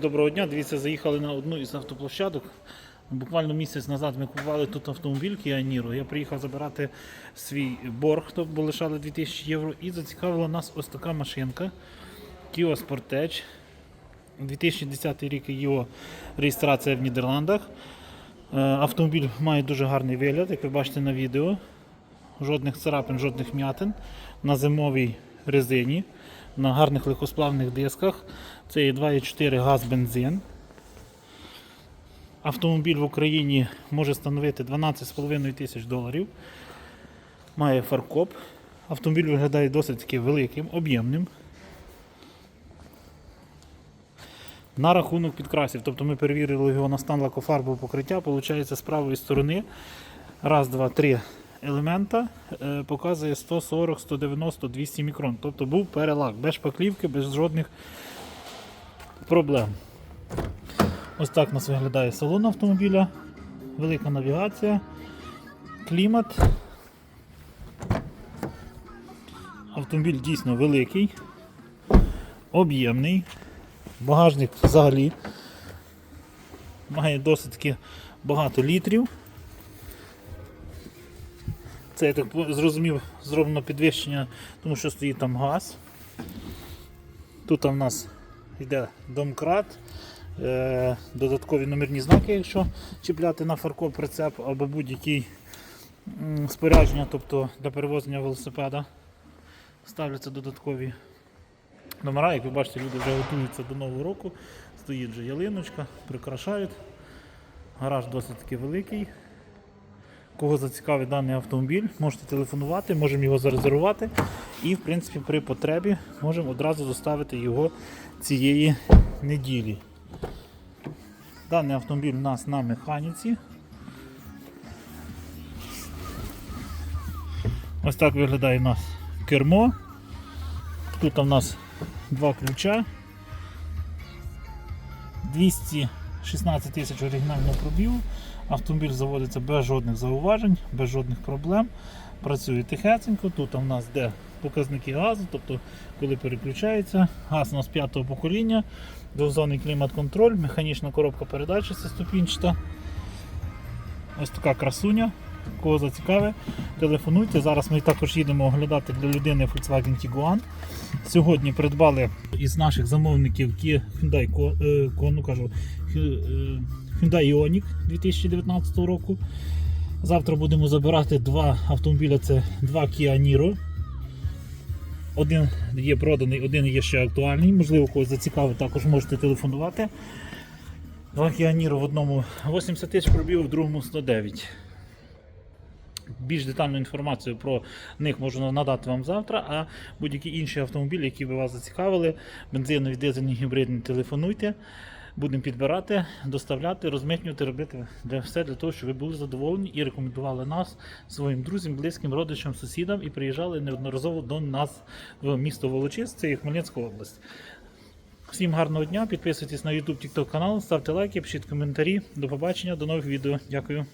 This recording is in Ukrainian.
Доброго дня. Дивіться, заїхали на одну із автоплощадок. Буквально місяць назад ми купували тут автомобіль Kia Niro. Я приїхав забирати свій борг, бо лишали 2000 євро. І зацікавила нас ось така машинка Kia Sportage. 2010 рік його реєстрація в Нідерландах. Е, Автомобіль має дуже гарний вигляд, як ви бачите на відео. Жодних царапин, жодних м'ятин. На зимовій резині, на гарних легкосплавних дисках. Це є 2,4 газ бензин. Автомобіль в Україні може становити 12,5 тисяч доларів. Має фаркоп. Автомобіль виглядає досить таки великим, об'ємним. На рахунок підкрасів, тобто ми перевірили його на стан лакофарбового покриття, виходить з правої сторони. Раз, два, три елемента е, показує 140, 190, 200 мікрон. Тобто був перелак, без шпаклівки, без жодних проблем. Ось так у нас виглядає салон автомобіля. Велика навігація, клімат. Автомобіль дійсно великий, об'ємний. Багажник взагалі має досить таки багато літрів. Це я так зрозумів, зроблено підвищення, тому що стоїть там газ. Тут в нас йде домкрат, е, додаткові номерні знаки, якщо чіпляти на фаркоп прицеп або будь-який спорядження, тобто для перевозення велосипеда. Ставляться додаткові номера. Як ви бачите, люди вже готуються до Нового року. Стоїть вже ялиночка, прикрашають. Гараж досить таки великий. Кого зацікавить даний автомобіль, можете телефонувати, можемо його зарезервувати і, в принципі, при потребі можемо одразу доставити його цієї неділі. Даний автомобіль у нас на механіці. Ось так виглядає у нас кермо. Тут у нас два ключа. 216 тисяч оригінального пробігу. Автомобіль заводиться без жодних зауважень, без жодних проблем. Працює тихесенько. Тут у нас де показники газу, тобто коли переключається. Газ у нас п'ятого покоління, двозонний клімат-контроль, механічна коробка передач ступінчата. Ось така красуня. Кого зацікавить, телефонуйте. Зараз ми також їдемо оглядати для людини Volkswagen Tiguan. Сьогодні придбали із наших замовників Hyundai е, ну, кажу, е, Hyundai Ioniq 2019 року. Завтра будемо забирати два автомобіля. Це два Kia Niro. Один є проданий, один є ще актуальний. Можливо, когось зацікавить, також можете телефонувати. Два Kia Niro в одному 80 тисяч пробігу, в другому 109. Більш детальну інформацію про них можу надати вам завтра, а будь-які інші автомобілі, які би вас зацікавили, бензинові, дизельні, гібридні, телефонуйте. Будемо підбирати, доставляти, розмитнювати, робити для все для того, щоб ви були задоволені і рекомендували нас своїм друзям, близьким, родичам, сусідам і приїжджали неодноразово до нас в місто Волочиськ, це і Хмельницька область. Всім гарного дня, підписуйтесь на YouTube, TikTok канал, ставте лайки, пишіть коментарі. До побачення, до нових відео. Дякую.